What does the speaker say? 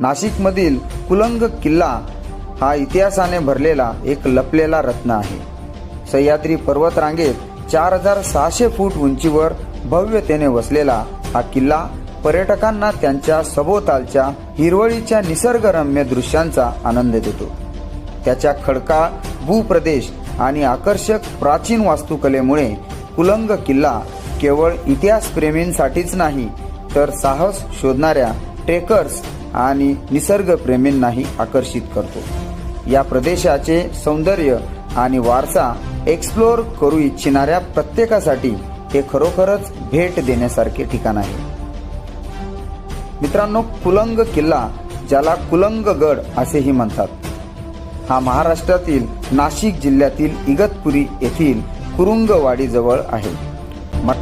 नाशिकमधील कुलंग किल्ला हा इतिहासाने भरलेला एक लपलेला रत्न आहे. सह्याद्री पर्वतरांगेत चार हजार सहाशे फूट उंचीवर भव्यतेने वसलेला हा किल्ला पर्यटकांना त्यांच्या सभोवतालच्या हिरवळीच्या निसर्गरम्य दृश्यांचा आनंद देतो. त्याच्या खडका भूप्रदेश आणि आकर्षक प्राचीन वास्तुकलेमुळे कुलंग किल्ला केवळ इतिहासप्रेमींसाठीच नाही तर साहस शोधणाऱ्या ट्रेकर्स आणि निसर्गप्रेमींनाही आकर्षित करतो. या प्रदेशाचे सौंदर्य आणि वारसा एक्सप्लोअर करू इच्छिणाऱ्या प्रत्येकासाठी हे खरोखरच भेट देण्यासारखे ठिकाण आहे. मित्रांनो कुलंग किल्ला ज्याला कुलंगगड असेही म्हणतात हा महाराष्ट्रातील नाशिक जिल्ह्यातील इगतपुरी येथील कुरुंगवाडीजवळ आहे. मत